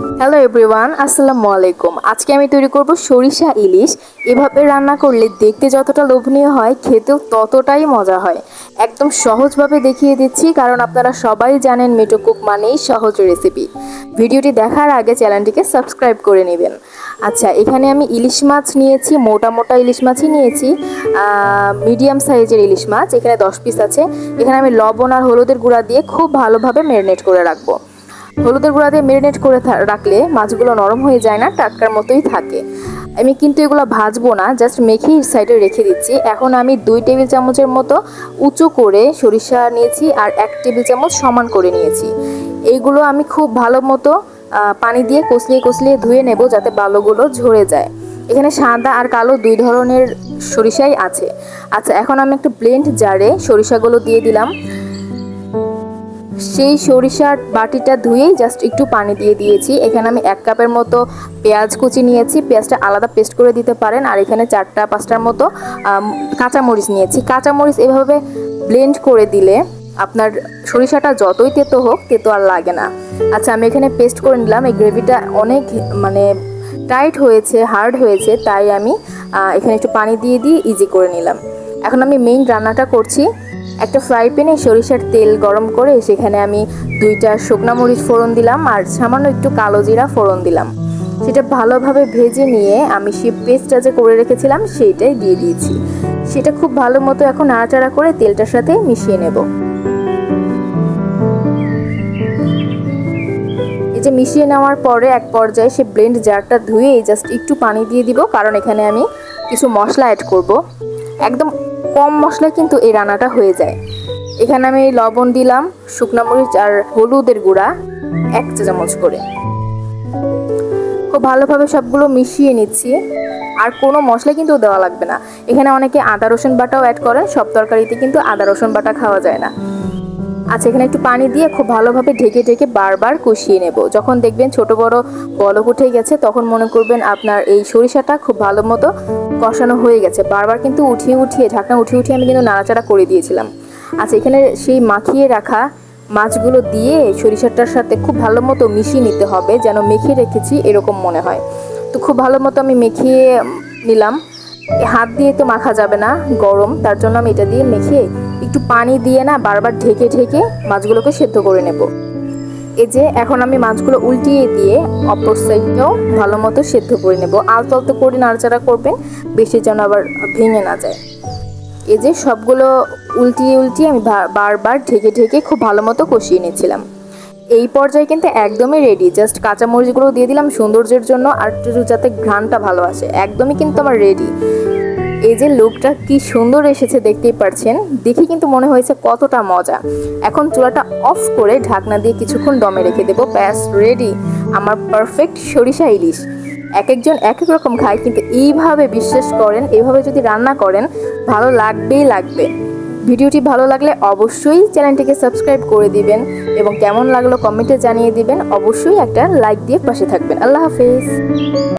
Hello everyone আসসালামু আলাইকুম। আজকে আমি তৈরি করব সরিষা ইলিশ। এভাবে রান্না করলে দেখতে যতটা লোভনীয় হয়, খেতেও ততটাই মজা হয়। একদম সহজভাবে দেখিয়ে দিচ্ছি, কারণ আপনারা সবাই জানেন মেটো কুক মানেই সহজ রেসিপি ভিডিওটি দেখার আগে চ্যানেলটিকে সাবস্ক্রাইব করে নেবেন। আচ্ছা এখানে আমি ইলিশ মাছ নিয়েছি, মোটা মোটা ইলিশ মাছই নিয়েছি। মিডিয়াম সাইজের ইলিশ মাছ, এখানে দশ পিস আছে। এখানে আমি লবণ আর হলুদের গুঁড়া দিয়ে খুব ভালোভাবে ম্যারিনেট করে রাখব। হলুদের গুঁড়া দিয়ে মেরিনেট করে রাখলে মাছগুলো নরম হয়ে যায় না, টাটকার মতোই থাকে। আমি কিন্তু এগুলো ভাজবো না জাস্ট মেখেই সাইডে রেখে দিচ্ছি। এখন আমি দুই টেবিল চামচের মতো উঁচু করে সরিষা নিয়েছি আর এক টেবিল চামচ সমান করে নিয়েছি। এইগুলো আমি খুব ভালো মতো পানি দিয়ে কষলিয়ে কষলিয়ে ধুয়ে নেব যাতে বালোগুলো ঝরে যায়। এখানে সাদা আর কালো দুই ধরনের সরিষাই আছে। আচ্ছা এখন আমি একটা ব্লেন্ড জারে সরিষাগুলো দিয়ে দিলাম। সেই সরিষার বাটিটা ধুয়েই জাস্ট একটু পানি দিয়ে দিয়েছি। এখানে আমি এক কাপের মতো পেঁয়াজ কুচি নিয়েছি। পেঁয়াজটা আলাদা পেস্ট করে দিতে পারেন। আর এখানে চারটা, পাঁচটার মতো কাঁচামরিচ নিয়েছি। কাঁচামরিচ এভাবে ব্লেন্ড করে দিলে আপনার সরিষাটা যতই তেতো হোক, তেতো আর লাগে না। আচ্ছা আমি এখানে পেস্ট করে নিলাম। এই গ্রেভিটা অনেক মানে টাইট হয়েছে হার্ড হয়েছে। তাই আমি এখানে একটু পানি দিয়ে দিয়ে ইজি করে নিলাম। এখন আমি মেইন রান্নাটা করছি। একটা ফ্রাই প্যানে সরিষার তেল গরম করে সেখানে আমি দুইটা শুকনা মরিচ ফোড়ন দিলাম আর সামান্য একটু কালো জিরা ফোড়ন দিলাম। সেটা ভালোভাবে ভেজে নিয়ে আমি সেই পেস্টটা যে করে রেখেছিলাম সেইটাই দিয়ে দিয়েছি। সেটা খুব ভালো মতো এখন নাড়াচাড়া করে তেলটার সাথে মিশিয়ে নেব। এই যে মিশিয়ে নেওয়ার পরে এক পর্যায়ে সে ব্লেন্ড জারটা ধুয়ে জাস্ট একটু পানি দিয়ে দিব, কারণ এখানে আমি কিছু মশলা অ্যাড করব। একদম কম মশলায় কিন্তু এই রান্নাটা হয়ে যায়। এখানে আমি লবণ দিলাম, শুকনা মরিচ আর হলুদের গুঁড়া, এক চা চামচ করে। খুব ভালোভাবে সবগুলো মিশিয়ে নিচ্ছি। আর কোনো মশলা কিন্তু দেওয়া লাগবে না। এখানে অনেকে আদা রসুন বাটাও অ্যাড করে সব তরকারিতে কিন্তু আদা রসুন বাটা খাওয়া যায় না। আচ্ছা এখানে একটু পানি দিয়ে খুব ভালোভাবে ঢেকে ঢেকে বারবার কষিয়ে নেব। যখন দেখবেন ছোট বড় বলক উঠে গেছে, তখন মনে করবেন আপনার এই সরিষাটা খুব ভালো মতো কষানো হয়ে গেছে। বারবার কিন্তু উঠিয়ে উঠিয়ে, ঢাকনা উঠিয়ে উঠিয়ে আমি কিন্তু নাড়াচাড়া করে দিয়েছিলাম। আচ্ছা এখানে সেই মাখিয়ে রাখা মাছগুলো দিয়ে সরিষাটার সাথে খুব ভালো মতো মিশিয়ে নিতে হবে, যেন মেখে রেখেছি এরকম মনে হয়। তো খুব ভালো মতো আমি মেখিয়ে নিলাম। হাত দিয়ে তো মাখা যাবে না গরম, তার জন্য আমি এটা দিয়ে মেখে একটু পানি দিয়ে না বারবার ঢেকে ঢেকে মাছগুলোকে সেদ্ধ করে নেব। এই যে, এখন আমি মাছগুলো উল্টিয়ে দিয়ে অপর সাইডটাও ভালো মতো সেদ্ধ করে নেব। আলতো আলতো করে নাড়াচাড়া করবেন, বেশি যেন আবার ভেঙে না যায়। এই যে, সবগুলো উল্টিয়ে উল্টিয়ে আমি বারবার ঢেকে ঢেকে খুব ভালো মতো কষিয়ে নিয়েছিলাম এই পর্যায়ে কিন্তু একদমই রেডি জাস্ট কাঁচামরিচগুলো দিয়ে দিলাম সৌন্দর্যের জন্য আর যাতে ঘ্রাণটা ভালো আসে। একদমই কিন্তু আমার রেডি এই যে লুকটা কি সুন্দর এসেছে দেখতেই পারছেন। দেখে কিন্তু মনে হয়েছে কতটা মজা। এখন চুলাটা অফ করে ঢাকনা দিয়ে কিছুক্ষণ দমে রেখে দেবো। ব্যাস রেডি আমার পারফেক্ট সরিষা ইলিশ। এক একজন এক এক রকম খায়, কিন্তু এইভাবে বিশ্বাস করেন, এইভাবে যদি রান্না করেন, ভালো লাগবেই লাগবে। ভিডিওটি ভালো লাগলে অবশ্যই চ্যানেলটিকে সাবস্ক্রাইব করে দিবেন এবং কেমন লাগল কমেন্টে জানিয়ে দিবেন। অবশ্যই একটা লাইক দিয়ে পাশে থাকবেন। আল্লাহ হাফেজ।